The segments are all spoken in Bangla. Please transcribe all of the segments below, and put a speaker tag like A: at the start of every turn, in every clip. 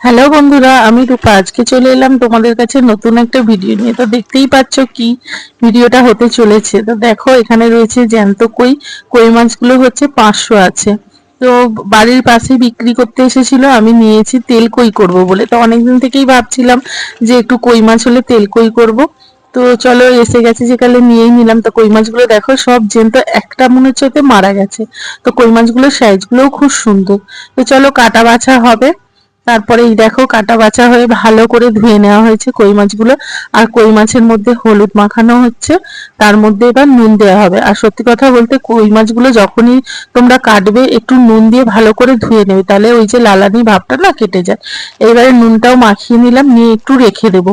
A: হ্যালো বন্ধুরা, আমি রূপা। আজকে চলে এলাম তোমাদের কাছে নতুন একটা ভিডিও নিয়ে। তো দেখতেই পাচ্ছ কি ভিডিওটা হতে চলেছে। তো দেখো, এখানে রয়েছে জ্যান্ত কই। কই মাছগুলো হচ্ছে পাঁচশো আছে। তো বাড়ির পাশে বিক্রি করতে এসেছিল, আমি নিয়েছি তেল কই করব বলে। তো অনেকদিন থেকেই ভাবছিলাম যে একটু কই মাছ হলে তেল কই করব। তো চলো, এসে গেছে যেকালে নিয়েই নিলাম। তো কই মাছগুলো দেখো, সব জ্যান্ত। একটা মনে হচ্ছে মারা গেছে। তো কই মাছগুলোর সাইজগুলোও খুব সুন্দর। তো চলো, কাটা বাছা হবে। তারপরে এই দেখো কাটা বাছা হয়ে ভালো করে ধুয়ে নেওয়া হয়েছে কই মাছগুলো। আর কই মাছের মধ্যে হলুদ মাখানো হচ্ছে, তার মধ্যে এবার নুন দেওয়া হবে। আর সত্যি কথা বলতে কই মাছগুলো যখনই তোমরা কাটবে, একটু নুন দিয়ে ভালো করে ধুয়ে নেবে। তাহলে ওই যে লালানি ভাবটা না কেটে যায়। এবারে নুনটাও মাখিয়ে নিলাম, নিয়ে একটু রেখে দেব।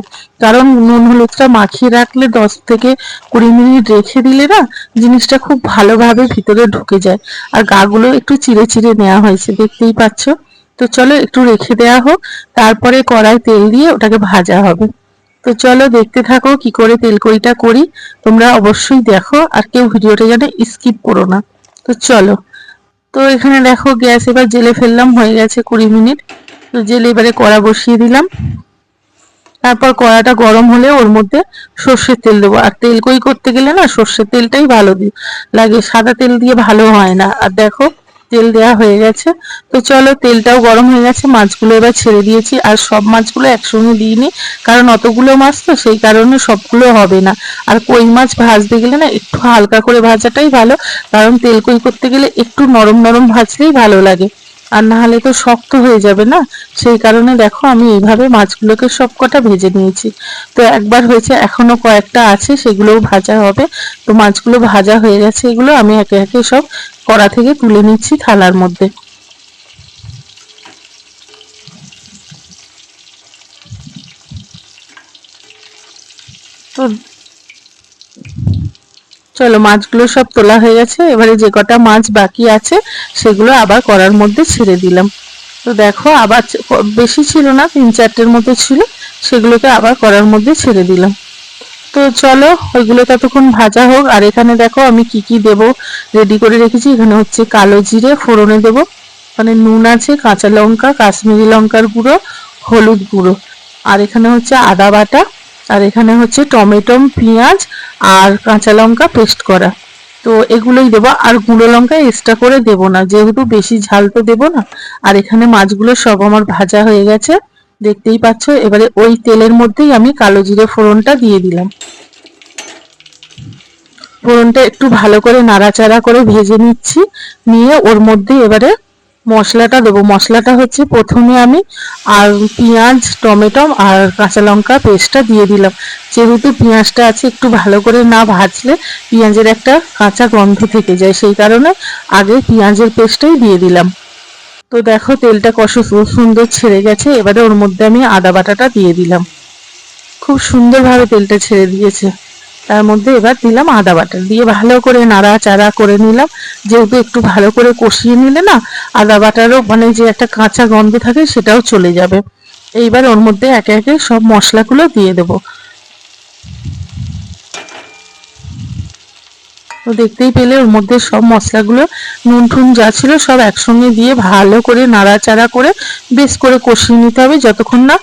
A: কারণ নুন হলুদটা মাখিয়ে রাখলে দশ থেকে কুড়ি মিনিট রেখে দিলে না জিনিসটা খুব ভালোভাবে ভিতরে ঢুকে যায়। আর গাগুলো একটু চিড়ে চিড়ে নেওয়া হয়েছে, দেখতেই পাচ্ছ? তো চলো একটু রেখে দেওয়া হোক, তারপরে কড়াই তেল দিয়ে ওটাকে ভাজা হবে। তো চলো দেখতে থাকো কি করে তেল কড়িটা করি, তোমরা অবশ্যই দেখো আর কেউ ভিডিওটা যেন স্কিপ করো না। তো চলো, তো এখানে দেখো গ্যাস এবার জেলে ফেললাম, হয়ে গেছে কুড়ি মিনিট। তো জেলে এবারে কড়া বসিয়ে দিলাম। তারপর কড়াটা গরম হলে ওর মধ্যে সর্ষের তেল দেবো। আর তেল কই করতে গেলে না সর্ষের তেলটাই ভালো লাগে। সাদা তেল দিয়ে ভালো হয় না। আর দেখো তেল দেওয়া হয়ে গেছে। তো চলো, তেলটাও গরম হয়ে গেছে, মাছগুলো এবার ছেড়ে দিয়েছি। আর সব মাছগুলো একসঙ্গে দিইনি কারণ অতগুলো মাছ তো সেই কারণে সবগুলো হবে না। আর কই মাছ ভাজতে গেলে না একটু হালকা করে ভাজাটাই ভালো, কারণ তেল কই করতে গেলে একটু নরম নরম ভাজলেই ভালো লাগে। আর না হলে তো শক্ত হয়ে যাবে না? সেই কারণে দেখো আমি এইভাবে মাছগুলোকে সব কটা ভেজে নিয়েছি। তো একবার হয়েছে, এখনও কয়েকটা আছে, সেগুলোও ভাজা হবে। তো মাছগুলো ভাজা হয়ে গেছে, এগুলো আমি একে একে সব কড়া থেকে তুলে নিচ্ছি থালার মধ্যে। তো চলো, মাছগুলো সব তোলা হয়ে গেছে। এবারে যে কটা মাছ বাকি আছে, সেগুলো আবার কড়ার মধ্যে ছেড়ে দিলাম। তো দেখো, আবার বেশি ছিল না, তিন চারটের মতো ছিল। সেগুলোকে আবার কড়ার মধ্যে ছেড়ে দিলাম। তো চলো, ওইগুলো ততক্ষণ ভাজা হোক। আর এখানে দেখো, আমি কি কি দেব রেডি করে রেখেছি। এখানে হচ্ছে কালো জিরে ফোড়নে দেব। মানে নুন আছে, কাঁচা লঙ্কা, কাশ্মীরি লঙ্কার গুঁড়ো, হলুদ গুঁড়ো। আর এখানে হচ্ছে আদা বাটা। আর এখানে হচ্ছে টমেটো পেঁয়াজ আর কাঁচা লঙ্কা পেস্ট করা। তো এগুলোই দেবো। আর গুঁড়ো লঙ্কা এক্সট্রা করে দেব না, যেহেতু বেশি ঝাল তো দেবো না। আর এখানে মাছগুলো সব আমার ভাজা হয়ে গেছে। দেখতেই পাচ্ছ, এবারে ওই তেলের মধ্যেই আমি কালো জিরে ফোড়নটা দিয়ে দিলাম। ফোড়নটা একটু ভালো করে নাড়াচাড়া করে ভেজে নিচ্ছি। নিয়ে ওর মধ্যে এবারে মশলাটা দেবো। মশলাটা হচ্ছে প্রথমে আমি আর পেঁয়াজ, টমেটো আর কাঁচা লঙ্কা পেস্টটা দিয়ে দিলাম। যেহেতু পেঁয়াজটা আছে, একটু ভালো করে না ভাজলে পেঁয়াজের একটা কাঁচা গন্ধ থেকে যায়। সেই কারণে আগে পেঁয়াজের পেস্টটাই দিয়ে দিলাম। তো দেখো, তেলটা কত সুন্দর ছেড়ে গেছে। এবারে ওর মধ্যে আমি আদা বাটাটা দিয়ে দিলাম। খুব সুন্দরভাবে তেলটা ছেড়ে দিয়েছে। তার মধ্যে এবার দিলাম আদা বাটা। দিয়ে ভালো করে নাড়া চাড়া করে নিলাম। যেহেতু একটু ভালো করে কষিয়ে নিলে না, আদা বাটারও মানে যে একটা কাঁচা গন্ধ থাকে সেটাও চলে যাবে। এইবার ওর মধ্যে একে একে সব মশলাগুলো দিয়ে দেবো। তো দেখতেই পেলে ওর মধ্যে সব মশলাগুলো নুন টুন যা ছিল সব একসঙ্গে দিয়ে ভালো করে নাড়াচাড়া করে বেশ করে কষিয়ে নিতে হবে, যতক্ষণ না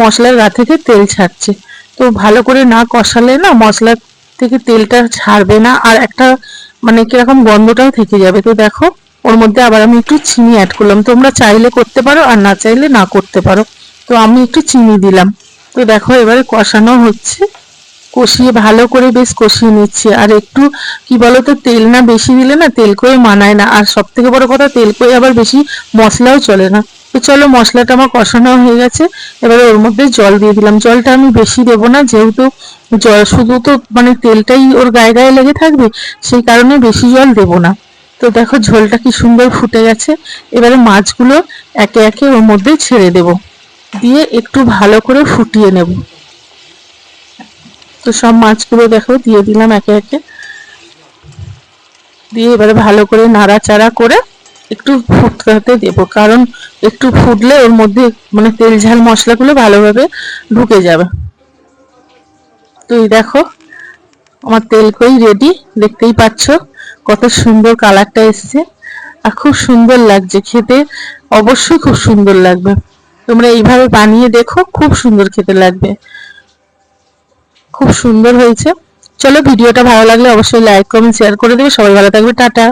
A: মশলার গা থেকে তেল ছাড়ছে। তো ভালো করে না কষালে না মশলা থেকে তেলটা ছাড়বে না, আর একটা মানে কীরকম গন্ধটাও থেকে যাবে। তো দেখো, ওর মধ্যে আবার আমি একটু চিনি অ্যাড করলাম। তোমরা চাইলে করতে পারো, আর না চাইলে না করতে পারো। তো আমি একটু চিনি দিলাম। তো দেখো, এবারে কষানো হচ্ছে। কষিয়ে ভালো করে বেশ কষিয়ে নিচ্ছি। আর একটু কি বলতো, তেল না বেশি দিলে না তেল কয়ে মানায় না। আর সব থেকে বড় কথা, তেল কয়ে আবার বেশি মশলাও চলে না। তো চলো মশলাটা আমার কষানো হয়ে গেছে। এবারে ওর মধ্যে জল দিয়ে দিলাম। জলটা আমি বেশি দেবো না, যেহেতু জল শুধু তো মানে তেলটাই ওর গায়ে গায়ে লেগে থাকবে, সেই কারণে বেশি জল দেবো না। তো দেখো ঝোলটা কি সুন্দর ফুটে গেছে। এবারে মাছগুলো একে একে ওর মধ্যে ছেড়ে দেব। দিয়ে একটু ভালো করে ফুটিয়ে নেব। তো সব মাছগুলো দেখো দিয়ে দিলাম একে একে। দিয়ে এবারে ভালো করে নাড়াচাড়া করে একটু ফুটতে দেবো, কারণ একটু ফুটলে ওর মধ্যে মানে তেল ঝাল মশলাগুলো ভালোভাবে ঢুকে যাবে। তো এই দেখো, আমার তেল কই রেডি দেখতেই পাচ্ছ কত সুন্দর কালারটা এসছে। আর খুব সুন্দর লাগছে, খেতে অবশ্যই খুব সুন্দর লাগবে। তোমরা এইভাবে বানিয়ে দেখো, খুব সুন্দর খেতে লাগবে। খুব সুন্দর হয়েছে। চলো ভিডিওটা ভালো লাগলে অবশ্যই লাইক কমেন্ট শেয়ার করে দেবে। সবাই ভালো থাকবে, টাটা।